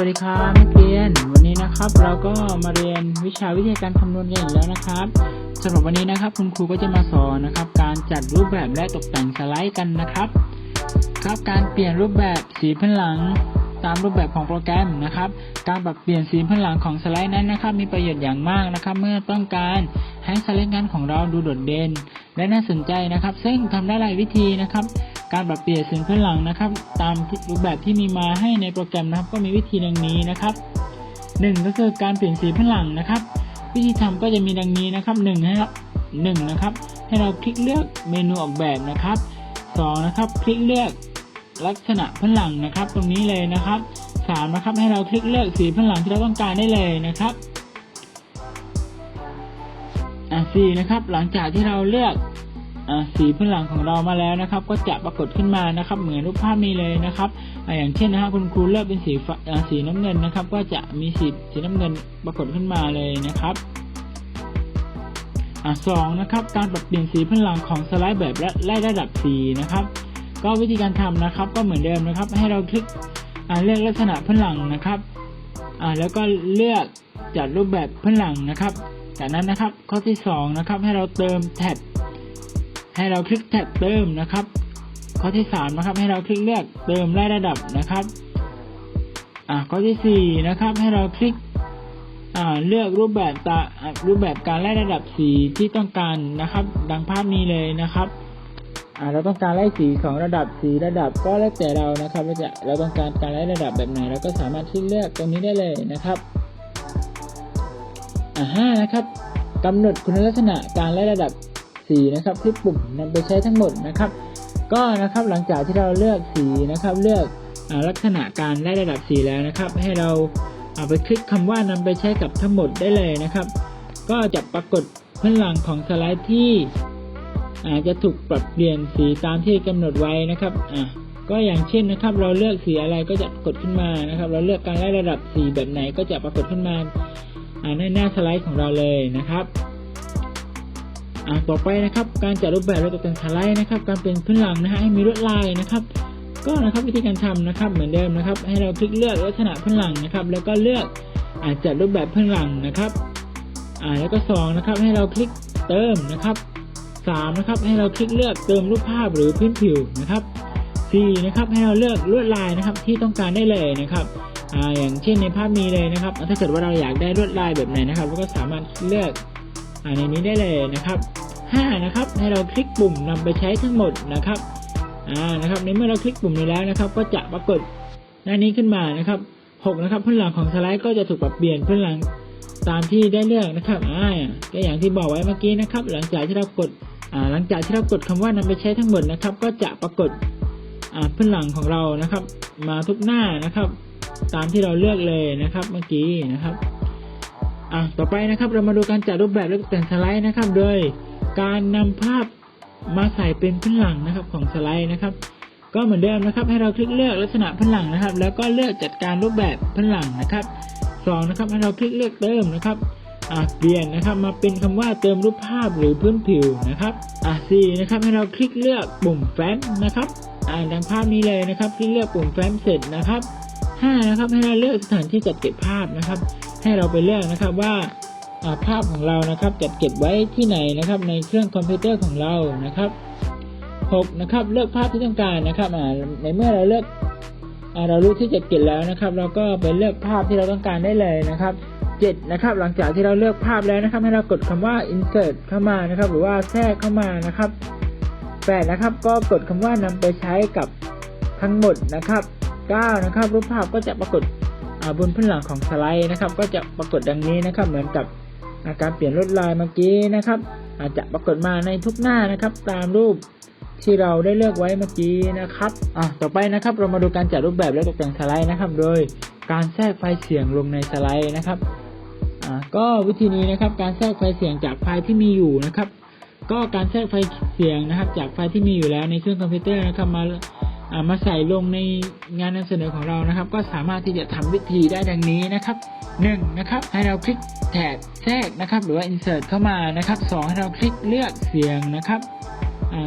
วัสดีครับนักเรียน วันนี้นะครับ เราก็มาเรียนวิชาวิทยาการคำนวณกันอีกแล้วนะครับสำหรับวันนี้นะครับ คุณครูก็จะมาสอนนะครับ การจัดรูปแบบและตกแต่งสไลด์กันนะครับ ครับการเปลี่ยนรูปแบบสีพื้นหลัง ตามรูปแบบของโปรแกรมนะครับ การปรับเปลี่ยนสีพื้นหลังของสไลด์นั้นนะครับ มีประโยชน์อย่างมากนะครับ เมื่อต้องการให้สไลด์งานของเราดูโดดเด่น และน่าสนใจนะครับ ซึ่งทำได้หลายวิธีนะครับ การปรับเปลี่ยนสีพื้นหลังนะครับ ตามรูปแบบที่มีมาให้ในโปรแกรมนะครับ ก็มีวิธีดังนี้นะครับหนึ่งก็คือการเปลี่ยนสีพื้นหลังนะครับ วิธีทำก็จะมีดังนี้นะครับหนึ่งให้เราหนึ่งนะครับ ให้เราคลิกเลือกเมนูออกแบบนะครับสองนะครับ คลิกเลือกลักษณะพื้นหลังนะครับ ตรงนี้เลยนะครับสามนะครับ ให้เราคลิกเลือกสีพื้นหลังที่เราต้องการได้เลยนะครับอะสี่นะครับ หลังจากที่เราเลือก สีพื้นหลังของเรามาแล้วนะครับ ก็จะปรากฏขึ้นมานะครับ เหมือนรูปภาพนี้เลยนะครับอย่างเช่นนะฮะคุณครูเลือกเป็นสีสีน้ำเงินนะครับ ก็จะมีสีสีน้ำเงินปรากฏขึ้นมาเลยนะครับอสองนะครับ การปรับเปลี่ยนสีพื้นหลังของสไลด์แบบและไล่ระดับสีนะครับ ก็วิธีการทำนะครับ ก็เหมือนเดิมนะครับ ให้เราคลิกเลือกลักษณะพื้นหลังนะครับแล้วก็เลือกจัดรูปแบบพื้นหลังนะครับ จากนั้นนะครับ ข้อที่สองนะครับให้เราเติมแท็บ ให้เราคลิกแท็บเติมนะครับ ข้อที่สามนะครับให้เราคลิกเลือกเติมไล่ระดับนะครับอ่าข้อที่สี่นะครับให้เราคลิกอ่าเลือกรูปแบบตาอ่ารูปแบบการไล่ระดับสีที่ต้องการนะครับ ดังภาพนี้เลยนะครับอ่าเราต้องการไล่สีของระดับสีระดับก็แล้วแต่เรานะครับเราจะเราต้องการการไล่ระดับแบบไหนเราก็สามารถที่เลือกตรงนี้ได้เลยนะครับอ่าห้านะครับกำหนดคุณลักษณะการไล่ระดับ สีนะครับคลิกปุ่มนำไปใช้ทั้งหมดนะครับ ก็นะครับหลังจากที่เราเลือกสีนะครับ เลือกอลักษณะการไล่ระดับสีแล้วนะครับ ให้เราเอาไปคลิกคำว่านำไปใช้กับทั้งหมดได้เลยนะครับ ก็จะปรากฏพื้นหลังของสไลด์ที่อาจจะถูกปรับเปลี่ยนสีตามที่กำหนดไว้นะครับอะก็อย่างเช่นนะครับ เราเลือกสีอะไรก็จะกดขึ้นมานะครับ เราเลือกการไล่ระดับสีแบบไหนก็จะปรากฏขึ้นมาในหน้าสไลด์ของเราเลยนะครับ อ่าต่อไปนะครับ การจัดรูปแบบและตกแต่งสไลด์นะครับ การเป็นพื้นหลังนะฮะให้มีลวดลายนะครับ ก็นะครับวิธีการทำนะครับเหมือนเดิมนะครับ ให้เราคลิกเลือกลักษณะพื้นหลังนะครับ แล้วก็เลือกอาจัดรูปแบบพื้นหลังนะครับอ่าแล้วก็สองนะครับ ให้เราคลิกเติมนะครับสามนะครับ ให้เราคลิกเลือกเติมรูปภาพหรือพื้นผิวนะครับสี่นะครับ ให้เราเลือกลวดลายนะครับที่ต้องการได้เลยนะครับอ่าอย่างเช่นในภาพนี้เลยนะครับ ถ้าเกิดว่าเราอยากได้ลวดลายแบบไหนนะครับเราก็สามารถเลือก ในนี้ได้เลยนะครับห้านะครับ ให้เราคลิกปุ่มนำไปใช้ทั้งหมดนะครับอ่านะครับในเมื่อเราคลิกปุ่มนี้แล้วนะครับ ก็จะปรากฏหน้านี้ขึ้นมานะครับหกนะครับพื้นหลังของสไลด์ก็จะถูกปรับเปลี่ยนพื้นหลังตามที่ได้เลือกนะครับอ่าก็อย่างที่บอกไว้เมื่อกี้นะครับ หลังจากที่เรากดอ่าหลังจากที่เรากดคำว่านำไปใช้ทั้งหมดนะครับ ก็จะปรากฏอ่าพื้นหลังของเรานะครับ มาทุกหน้านะครับ ตามที่เราเลือกเลยนะครับเมื่อกี้นะครับ อะต่อไปนะครับเรามาดูการจัดรูปแบบและแต่งสไลด์นะครับ โดยการนำภาพมาใส่เป็นพื้นหลังนะครับของสไลด์นะครับ ก็เหมือนเดิมนะครับ ให้เราคลิกเลือกลักษณะพื้นหลังนะครับ แล้วก็เลือกจัดการรูปแบบพื้นหลังนะครับสองนะครับให้เราคลิกเลือกเติมนะครับอะเปลี่ยนนะครับมาเป็นคำว่าเติมรูปภาพหรือพื้นผิวนะครับอะสี่นะครับให้เราคลิกเลือกปุ่มแฟ้มนะครับอ่าดังภาพนี้เลยนะครับ คลิกเลือกปุ่มแฟ้มเสร็จนะครับห้านะครับให้เราเลือกสถานที่จัดเก็บภาพนะครับ ให้เราไปเลือกนะครับว่าภาพของเรานะครับจัดเก็บไว้ที่ไหนนะครับในเครื่องคอมพิวเตอร์ของเรานะครับ6นะครับเลือกภาพที่ต้องการนะครับในเมื่อเราเลือกเรารู้ที่จะเก็บแล้วนะครับ เราก็ไปเลือกภาพที่เราต้องการได้เลยนะครับ7นะครับหลังจากที่เราเลือกภาพแล้วนะครับ ให้เรากดคำว่า insert เข้ามานะครับ หรือว่าแทรกเข้ามานะครับ8นะครับก็กดคำว่านำไปใช้กับทั้งหมดนะครับ9นะครับรูปภาพก็จะปรากฏ บนพื้นหลังของสไลด์นะครับ ก็จะปรากฏดังนี้นะครับ เหมือนกับอาการเปลี่ยนลวดลายเมื่อกี้นะครับ อาจจะปรากฏมาในทุกหน้านะครับ ตามรูปที่เราได้เลือกไว้เมื่อกี้นะครับอะต่อไปนะครับ เรามาดูการจัดรูปแบบและตกแต่งสไลด์นะครับ โดยการแทรกไฟล์เสียงลงในสไลด์นะครับอ่าก็วิธีนี้นะครับ การแทรกไฟล์เสียงจากไฟล์ที่มีอยู่นะครับ ก็การแทรกไฟล์เสียงนะครับ จากไฟล์ที่มีอยู่แล้วในเครื่องคอมพิวเตอร์นะครับมา มาใส่ลงในงานนำเสนอของเรานะครับ ก็สามารถที่จะทำวิธีได้ดังนี้นะครับ1นะครับให้เราคลิกแท็บแทรกนะครับ หรือว่า insert เข้ามานะครับ2ให้เราคลิกเลือกเสียงนะครับ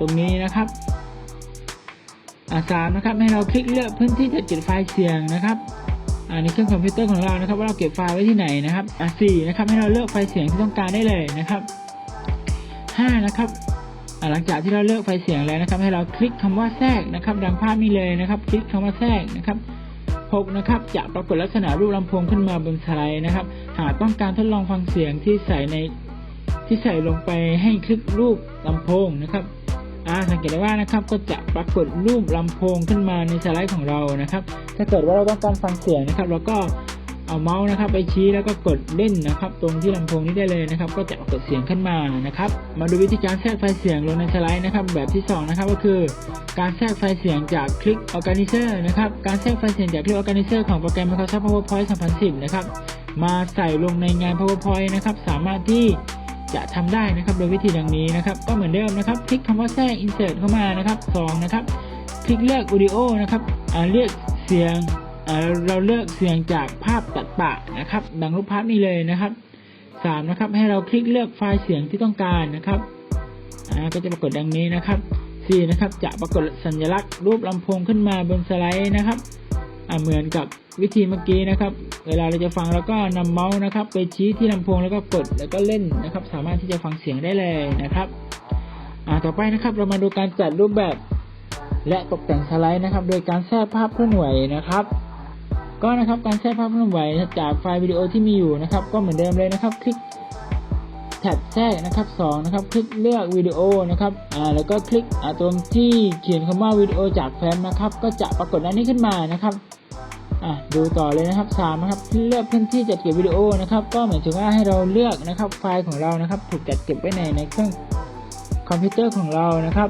ตรงนี้นะครับสามนะครับให้เราคลิกเลือกพื้นที่จัดเก็บไฟล์เสียงนะครับในเครื่องคอมพิวเตอร์ของเรานะครับ ว่าเราเก็บไฟล์ไว้ที่ไหนนะครับสี่นะครับให้เราเลือกไฟล์เสียงที่ต้องการได้เลยนะครับห้านะครับ หลังจากที่เราเลือกไฟเสียงแล้วนะครับ ให้เราคลิกคำว่าแทรกนะครับดังภาพนี้เลยนะครับ คลิกคำว่าแทรกนะครับหกนะครับจะปรากฏลักษณะรูปลำโพงขึ้นมาบนสไลด์นะครับ หากต้องการทดลองฟังเสียงที่ใส่ในที่ใส่ลงไปให้คลิกรูปลำโพงนะครับอ่าสังเกตได้ว่านะครับก็จะปรากฏรูปลำโพงขึ้นมาในสไลด์ของเรานะครับ ถ้าเกิดว่าเราต้องการฟังเสียงนะครับ เราก็ เอาเมาส์นะครับไปชี้แล้วก็กดเล่นนะครับ ตรงที่ลำโพงนี้ได้เลยนะครับ ก็จะปรากเสียงขึ้นมานะครับ มาดูวิธีการแทรกไฟเสียงลงในสไลด์นะครับ แบบที่สองนะครับก็คือ การแทรกไฟเสียงจากคลิก Organizer นะครับ การแทรกไฟเสียงจากคลิก Organizer ของโปรแกรม Microsoft PowerPoint 2010 นะครับ มาใส่ลงในงาน PowerPoint นะครับ สามารถที่จะทำได้นะครับโดยวิธีดังนี้นะครับ ก็เหมือนเดิมนะครับ คลิกคำว่าแทรก insert เข้ามานะครับสองนะครับ คลิกเลือก audio นะครับอ่าเลือกเสียง เราเลือกเสียงจากภาพตัดปะนะครับ ดังรูปภาพนี้เลยนะครับสามนะครับ ให้เราคลิกเลือกไฟล์เสียงที่ต้องการนะครับก็จะปรากฏดังนี้นะครับสี่นะครับ จะปรากฏสัญลักษณ์รูปลำโพงขึ้นมาบนสไลด์นะครับเหมือนกับวิธีเมื่อกี้นะครับ เวลาเราจะฟังเราก็นำเมาส์นะครับ ไปชี้ที่ลำโพงแล้วก็กดแล้วก็เล่นนะครับ สามารถที่จะฟังเสียงได้เลยนะครับต่อไปนะครับ เรามาดูการจัดรูปแบบ และตกแต่งสไลด์นะครับ โดยการแทรกภาพเคลื่อนไหวนะครับ ก็นะครับการแทรกภาพเคลื่อนไหวจากไฟล์วิดีโอที่มีอยู่นะครับ ก็เหมือนเดิมเลยนะครับ คลิกแท็บแทรกนะครับสองนะครับ คลิกเลือกวิดีโอนะครับอ่าแล้วก็คลิกอ่าตรงที่เขียนคำว่าวิดีโอจากแฟ้มนะครับ ก็จะปรากฏอันนี้ขึ้นมานะครับอะดูต่อเลยนะครับสามนะครับเลือกพื้นที่จัดเก็บวิดีโอนะครับ ก็หมายถึงว่าให้เราเลือกนะครับ ไฟล์ของเรานะครับ ถูกจัดเก็บไว้ในในเครื่องคอมพิวเตอร์ของเรานะครับ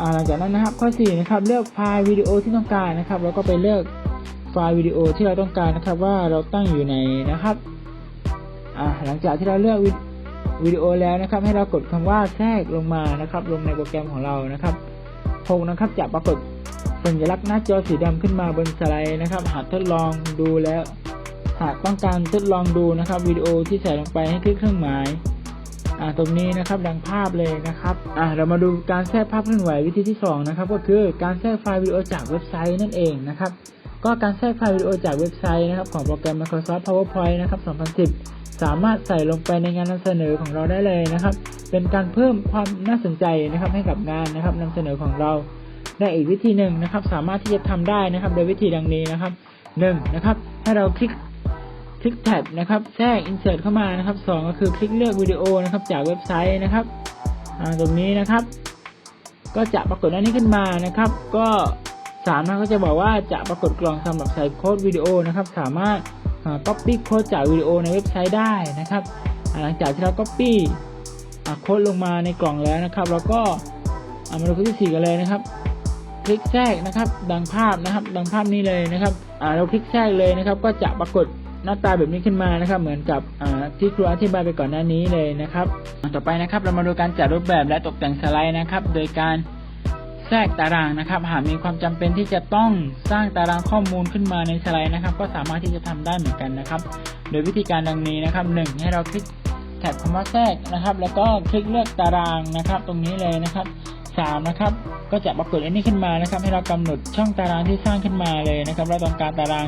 อ่าหลังจากนั้นนะครับข้อ4นะครับเลือกไฟล์วิดีโอที่ต้องการนะครับ แล้วก็ไปเลือก ไฟล์วิดีโอที่เราต้องการนะครับ ว่าเราตั้งอยู่ในนะครับหลังจากที่เราเลือกวิดีโอแล้วนะครับ ให้เรากดคำว่าแทรกลงมานะครับ ลงในโปรแกรมของเรานะครับหกนะครับจะปรากฏสัญลักษณ์หน้าจอสีดำขึ้นมาบนสไลด์นะครับ หากทดลองดูแล้ว หากต้องการทดลองดูนะครับวิดีโอที่ใส่ลงไปให้คลิกเครื่องหมายอ่าตรงนี้นะครับดังภาพเลยนะครับอ่าเรามาดูการแทรกภาพเคลื่อนไหววิธีที่สองนะครับ ก็คือการแทรกไฟล์วิดีโอจากเว็บไซต์นั่นเองนะครับ ก็การแทรกไฟล์วิดีโอจากเว็บไซต์นะครับของโปรแกรม Microsoft PowerPoint นะครับ 2010 สามารถใส่ลงไปในงานนำเสนอของเราได้เลยนะครับ เป็นการเพิ่มความน่าสนใจนะครับให้กับงานนะครับนำเสนอของเรา ได้อีกวิธีหนึ่งนะครับ สามารถที่จะทำได้นะครับ โดยวิธีดังนี้นะครับหนึ่งนะครับ ให้เราคลิกคลิกแท็บนะครับแทรก insert เข้ามานะครับสองก็คือคลิกเลือกวิดีโอนะครับจากเว็บไซต์นะครับตรงนี้นะครับ ก็จะปรากฏอันนี้ขึ้นมานะครับ ก็ สามนะก็จะบอกว่าจะปรากฏกล่องสำหรับใส่โค้ดวิดีโอนะครับ สามารถอ่า copy โค้ดจากวิดีโอในเว็บไซต์ได้นะครับ หลังจากที่เรา copy อ่าโค้ดลงมาในกล่องแล้วนะครับแล้วก็มาดูข้อที่สี่กันเลยนะครับ คลิกแทรกนะครับ ดังภาพนะครับ ดังภาพนี้เลยนะครับเราคลิกแทรกเลยนะครับ ก็จะปรากฏหน้าตาแบบนี้ขึ้นมานะครับ เหมือนกับที่ครูอธิบายไปก่อนหน้านี้เลยนะครับ ต่อไปนะครับ เรามาดูการจัดรูปแบบและตกแต่งสไลด์นะครับ โดยการ แทรกตารางนะครับ หากมีความจำเป็นที่จะต้องสร้างตารางข้อมูลขึ้นมาในสไลด์นะครับ ก็สามารถที่จะทำได้เหมือนกันนะครับ โดยวิธีการดังนี้นะครับหนึ่งให้เราคลิกแท็บคำว่าแทรกนะครับ แล้วก็คลิกเลือกตารางนะครับ ตรงนี้เลยนะครับสามนะครับ ก็จะปรากฏอันนี้ขึ้นมานะครับ ให้เรากำหนดช่องตารางที่สร้างขึ้นมาเลยนะครับเราต้องการตาราง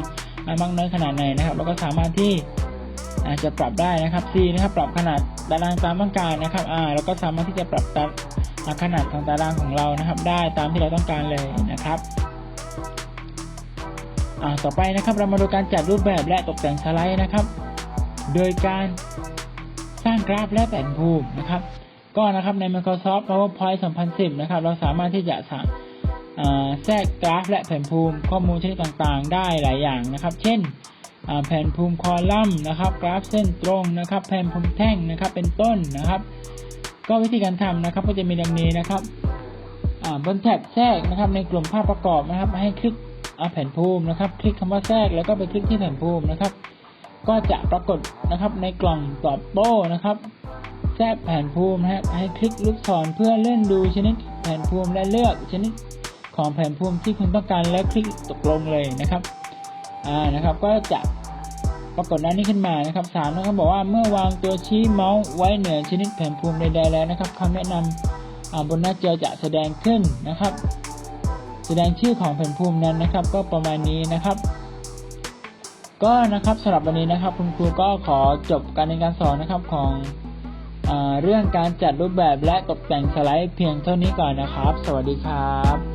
มากน้อยขนาดไหนนะครับเราก็สามารถที่อาจจะปรับได้นะครับ C นะครับ ปรับขนาดตารางตามต้องการนะครับอ่าเราก็สามารถที่จะปรับ ตาขนาดของตารางของเรานะครับ ได้ตามที่เราต้องการเลยนะครับต่อไปนะครับเรามาดูการจัดรูปแบบและตกแต่งสไลด์นะครับ โดยการสร้างกราฟและแผนภูมินะครับ ก็นะครับใน Microsoft PowerPoint 2010 นะครับ เราสามารถที่จะสาอ่าแทรกกราฟและแผนภูมิ ข้อมูลชนิดต่างๆ ได้หลายอย่างนะครับ เช่นแผนภูมิคอลัมน์นะครับ กราฟเส้นตรงนะครับ แผนภูมิแท่งนะครับเป็นต้นนะครับ ก็วิธีการทำนะครับ ก็จะมีดังนี้นะครับบนแท็บแทรกนะครับ ในกลุ่มภาพประกอบนะครับ ให้คลิกอ่าแผนภูมินะครับ คลิกคำว่าแทรกแล้วก็ไปคลิกที่แผนภูมินะครับ ก็จะปรากฏนะครับในกล่องตอบโต้นะครับ แทรกแผนภูมินะฮะให้คลิกลูกศรเพื่อเลื่อนดูชนิดแผนภูมิและเลือกชนิดของแผนภูมิที่คุณต้องการแล้วคลิกตกลงเลยนะครับอ่านะครับ ก็จะ ปรากฏหน้านี้ขึ้นมานะครับสามนะครับบอกว่าเมื่อวางตัวชี้เมาส์ไว้เหนือชนิดแผนภูมิใดๆแล้วนะครับคำแนะนำอ่าบนหน้าจอจะแสดงขึ้นนะครับ แสดงชื่อของแผนภูมินั้นนะครับ ก็ประมาณนี้นะครับ ก็นะครับสำหรับวันนี้นะครับ คุณครูก็ขอจบการเรียนการสอนนะครับของอเรื่องการจัดรูปแบบและตกแต่งสไลด์เพียงเท่านี้ก่อนนะครับ สวัสดีครับ